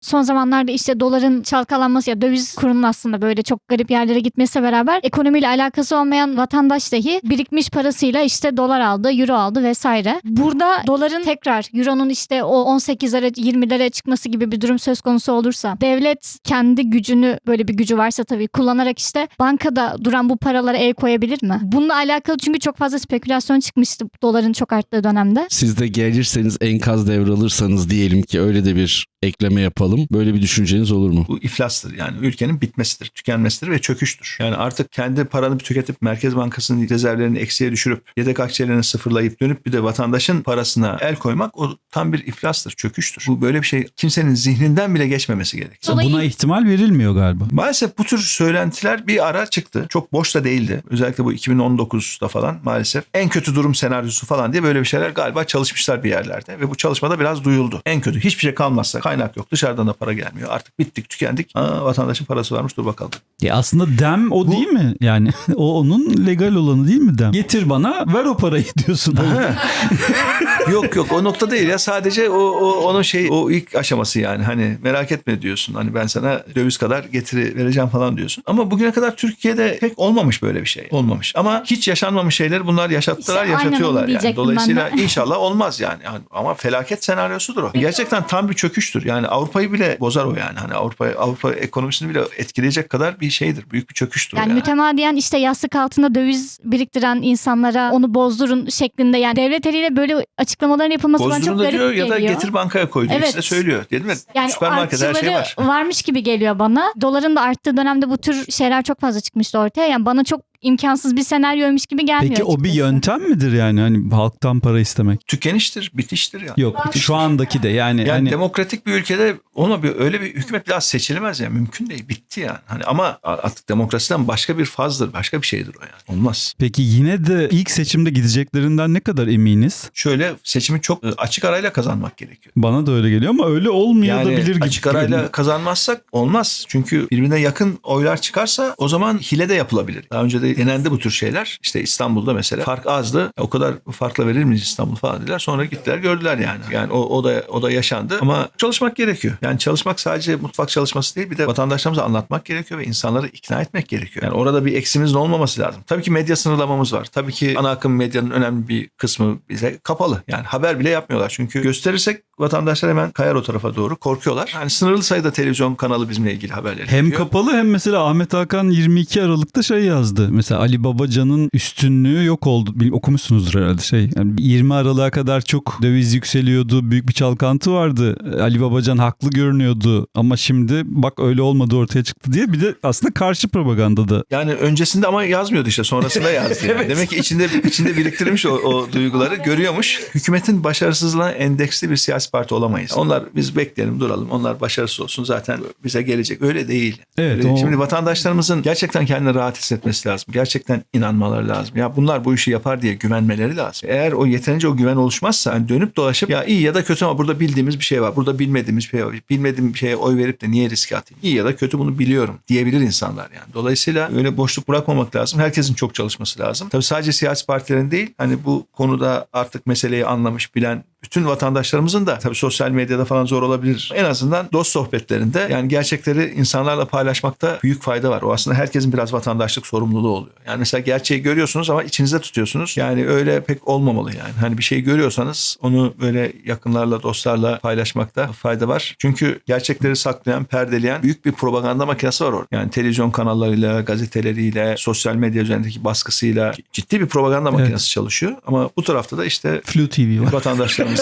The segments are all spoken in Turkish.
son zamanlarda işte doların çalkalanması ya döviz kurunun aslında böyle çok garip yerlere gitmesiyle beraber ekonomiyle alakası olmayan vatandaş dahi birikmiş parasıyla işte dolar aldı, euro aldı vesaire. Burada doların tekrar euronun işte o 18'lere 20'lere çıkması gibi bir durum söz konusu olursa devlet kendi gücünü böyle bir gücü varsa tabii kullanarak işte bankada duran bu paralara el koyabilir mi? Bununla alakalı çünkü çok fazla spekülasyon çıkmıştı doların çok arttığı dönemde. Siz de gelirseniz enkaz devralırsanız diyelim ki öyle de bir ekleme yapalım. Böyle bir düşünceniz olur mu? Bu iflastır yani ülkenin bitmesidir, tükenmesidir ve çöküştür. Yani artık kendi paranı tüketip Merkez Bankası'nın rezervlerini eksiye düşürüp yedek akçelerini sıfırlayıp dönüp bir de vatandaşın parasına el koymak o tam bir iflastır, çöküştür. Bu böyle bir şey kimsenin zihninden bile geçmemesi gerekir. Dolayı- Buna ihtimal verilmiyor galiba. Maalesef bu tür söylentiler bir ara çıktı. Çok boş da değildi. Özellikle bu 2019'da falan maalesef en kötü durum senaryosu falan diye böyle bir şeyler galiba çalışmışlar bir yerlerde. Ve bu çalışmada biraz duyuldu. En kötü hiçbir şey kalmazsa kaynak yok dışarıdan da para gelmiyor. Artık bittik tükendik. Aa, vatandaşın parası varmış dur bakalım. Ya aslında dem o Bu- değil mi? Yani o onun legal olanı değil mi dem? Getir bana ver o parayı diyorsun. yok yok o nokta değil ya sadece o, o onun şey o ilk aşaması yani hani merak etme diyorsun hani ben sana döviz kadar getiri vereceğim falan diyorsun. Ama bugüne kadar Türkiye'de pek olmamış böyle bir şey olmamış ama hiç yaşanmamış şeyleri bunlar yaşattılar İşte yaşatıyorlar yani. Dolayısıyla inşallah olmaz yani. Yani ama felaket senaryosudur o. Gerçekten tam bir çöküştür yani Avrupa'yı bile bozar o yani hani Avrupa Avrupa ekonomisini bile etkileyecek kadar bir şeydir büyük bir çöküştür Yani yani. mütemadiyen işte yastık altında döviz biriktiren insanlara onu bozdurun şeklinde yani devlet eliyle böyle açıklamaların yapılması bana çok Bozdurun garip diyor ya da getir bankaya koy diyor. Evet. De söylüyor. Dedim mi? yani Süpermarket her şey var. varmış gibi geliyor bana. Doların da arttığı dönemde bu tür şeyler çok fazla çıkmıştı ortaya. Yani bana çok imkansız bir senaryoymuş gibi gelmiyor Peki o bir açıkçası. yöntem midir yani hani halktan para istemek? Tükeniştir, bitiştir yani. Yok şu andaki de yani, Yani hani demokratik bir ülkede ona bir öyle bir hükümet bir daha seçilemez yani mümkün değil bitti yani. Hani ama artık demokrasiden başka bir fazdır, başka bir şeydir o yani. Olmaz. peki yine de ilk seçimde gideceklerinden ne kadar eminiz? Şöyle seçimi çok e, açık arayla kazanmak gerekiyor. Bana da öyle geliyor ama öyle olmayabilir Yani gibi. açık arayla kazanmazsak olmaz. Çünkü birbirine yakın oylar çıkarsa o zaman hile de yapılabilir. Daha önce de denendi bu tür şeyler. İşte İstanbul'da mesela fark azdı. O kadar farkla verir miyiz İstanbul falan dediler. Sonra gittiler gördüler yani. Yani o, o da o da yaşandı. Ama çalışmak gerekiyor. Yani çalışmak sadece mutfak çalışması değil bir de vatandaşlarımıza anlatmak gerekiyor ve insanları ikna etmek gerekiyor. Yani orada bir eksimizin olmaması lazım. Tabii ki medya sınırlamamız var. Tabii ki ana akım medyanın önemli bir kısmı bize kapalı. Yani haber bile yapmıyorlar. Çünkü gösterirsek vatandaşlar hemen kayar o tarafa doğru. Korkuyorlar. Yani sınırlı sayıda televizyon kanalı bizimle ilgili haberleri Hem yapıyor. kapalı hem mesela Ahmet Hakan 22 Aralık'ta şey yazdı. Mesela Ali Babacan'ın üstünlüğü yok oldu. Bil- Okumuşsunuzdur herhalde şey. Yani 20 Aralık'a kadar çok döviz yükseliyordu. Büyük bir çalkantı vardı. Ali Babacan haklı görünüyordu. Ama şimdi bak öyle olmadı ortaya çıktı diye. Bir de aslında karşı propaganda da. Yani öncesinde ama yazmıyordu işte sonrasında yazdı. yani. Demek ki içinde içinde biriktirmiş o, o duyguları görüyormuş. Hükümetin başarısızlığına endeksli bir siyasi parti olamayız. Onlar biz bekleyelim duralım. Onlar başarısız olsun zaten bize gelecek. Öyle değil. Evet, Öyle- o- Şimdi vatandaşlarımızın gerçekten kendini rahat hissetmesi lazım. Gerçekten inanmaları lazım. Ya bunlar bu işi yapar diye güvenmeleri lazım. Eğer o yeterince o güven oluşmazsa hani dönüp dolaşıp ya iyi ya da kötü ama burada bildiğimiz bir şey var. Burada bilmediğimiz bir şey var. Bilmediğim bir şeye oy verip de niye riske atayım? İyi ya da kötü bunu biliyorum diyebilir insanlar yani. Dolayısıyla öyle boşluk bırakmamak lazım. Herkesin çok çalışması lazım. Tabii sadece siyasi partilerin değil hani bu konuda artık meseleyi anlamış bilen bütün vatandaşlarımızın da tabii sosyal medyada falan zor olabilir. En azından dost sohbetlerinde yani gerçekleri insanlarla paylaşmakta büyük fayda var. O aslında herkesin biraz vatandaşlık sorumluluğu oluyor. Yani mesela gerçeği görüyorsunuz ama içinizde tutuyorsunuz. Yani öyle pek olmamalı yani. Hani bir şey görüyorsanız onu böyle yakınlarla, dostlarla paylaşmakta fayda var. Çünkü gerçekleri saklayan, perdeleyen büyük bir propaganda makinesi var orada. Yani televizyon kanallarıyla, gazeteleriyle, sosyal medya üzerindeki baskısıyla ciddi bir propaganda makinesi çalışıyor. Ama bu tarafta da işte Flu TV var.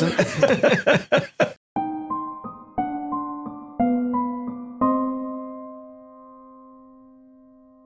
Vatandaşlarımızın